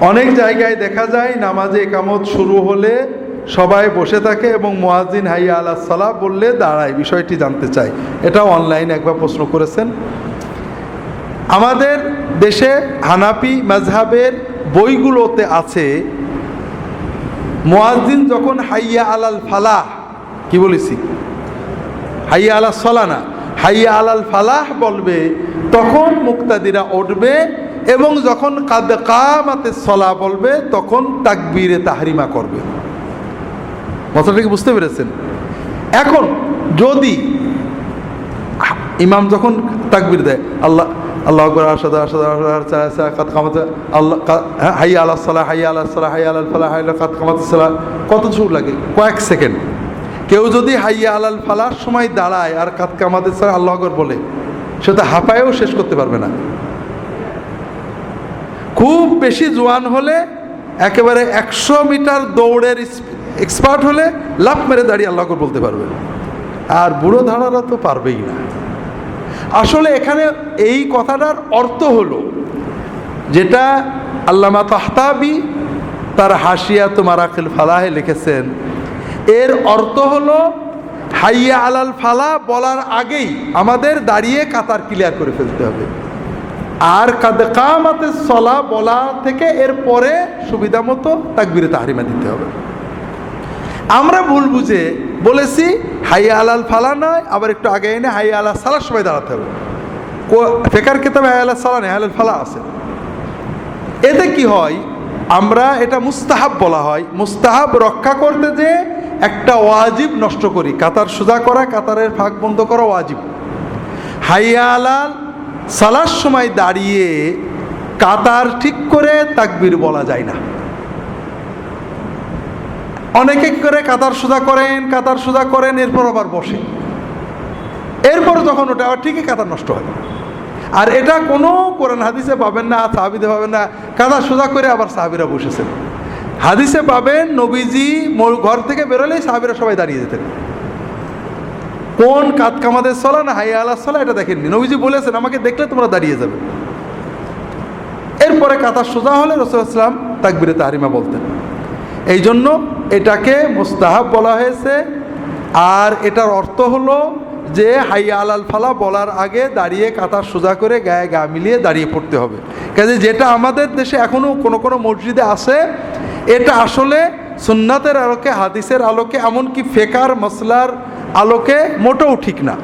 অনেক জায়গায় দেখা যায় নামাজে একামত শুরু হলে সবাই বসে থাকে এবং মোয়াজিন হাইয়া আল্লাহ সালাহ বললে দাঁড়ায়, বিষয়টি জানতে চাই এটাও অনলাইনে একবার প্রশ্ন করেছেন। আমাদের দেশে হানাপি মাজহাবের বইগুলোতে আছে মোয়াজিন যখন হাইয়া আলাল ফালাহ, কি বলেছি? হাইয়া আলা সলানা হাইয়া আলাল ফালাহ বলবে, তখন মুক্তাদিরা উঠবে এবং যখন কাদ কামাতে সলা বলবে, তখন তাকবীরে তাহরিমা করবে। কথাটা কি বুঝতে পেরেছেন? এখন যদি ইমাম যখন তাকবির দেয়, আল্লাহ আল্লাহ আকবর আসাদ আসাদ কাত কামাতে আল্লাহ হাই আল্লাহ সালাহ হাই আল্লাহ সালাহ হাই আল্লাহ ফালাহ হাই কাত কামাতে সালাহ। কত সুর লাগে? কয়েক সেকেন্ড। কেউ যদি হাইয়া আলাল ফালার সময় দাঁড়ায় আর কাত কামাতে সালাহ আল্লাহ আকবর বলে, সে তো হাঁপায়েও শেষ করতে পারবে না। খুব বেশি জোয়ান হলে একেবারে একশো মিটার দৌড়ের এক্সপার্ট হলে লাভ মেরে দাঁড়িয়ে আল্লাহ আকবর বলতে পারবে আর বুড়ো ধারারা তো পারবেই না। আসলে এখানে এই কথাটার অর্থ হলো যেটা আল্লামা তাহতাবি তার হাসিয়া মারাকিল ফালাহে লিখেছেন। এর অর্থ হলো হাইয়া আলাল ফালা বলার আগেই আমাদের দাঁড়িয়ে কাতার ক্লিয়ার করে ফেলতে হবে। আর কাদে কামাতে সলা বলা থেকে এর পরে সুবিধা মতো তাকবিরে তাহারিমা দিতে হবে। আমরা ভুল বুঝে বলেছি, হাইয়া আলাল ফালা নয়, আবার একটু আগে এনে হাইয়া আলাল সালার সময় দাঁড়াতে হবে। ফেকার কেতাবে হাইয়া আলাল সালা নেই, হাইয়া আলাল ফালা আছে। এতে কি হয়, আমরা এটা মুস্তাহাব বলা হয়। মুস্তাহাব রক্ষা করতে যে একটা ওয়াজিব নষ্ট করি। কাতার সোজা করা, কাতারের ফাঁক বন্ধ করা ওয়াজিব। হাইয়া আলাল সালার সময় দাঁড়িয়ে কাতার ঠিক করে তাকবির বলা যায় না। অনেকে করে কাতার সোজা করেন, কাতার সোজা করেন, এরপর আবার বসে। এরপর যখন ওটা আবার ঠিকই কাতার নষ্ট হয়। আর এটা কোনো কোরআন হাদিসে পাবেন না সাহাবিদে পাবেন না, কাতার সোজা করে আবার সাহাবিরা বসেছেন। হাদিসে পাবেন নবীজি ঘর থেকে বেরোলেই সাহাবিরা সবাই দাঁড়িয়ে যেতেন। কোন কাত কামাদের চলা না হাইয়া আল্লাহ চলা এটা দেখেননি। নবীজি বলেছেন, আমাকে দেখলে তোমরা দাঁড়িয়ে যাবে। এরপরে কাতার সোজা হলে রসুল ইসলাম তাকবিরে তাহারিমা বলতেন। এই জন্য এটাকে মুস্তাহাব বলা হয়েছে। আর এটার অর্থ হলো যে হাইয়া আলাল ফালা বলার আগে দাঁড়িয়ে কাতার সোজা করে গায়ে গা মিলিয়ে দাঁড়িয়ে পড়তে হবে। কাজে যেটা আমাদের দেশে এখনও কোনো কোনো মসজিদে আছে, এটা আসলে সুন্নাতের আলোকে, হাদিসের আলোকে, এমনকি ফেকার মশলার আলোকে মোটেও ঠিক না।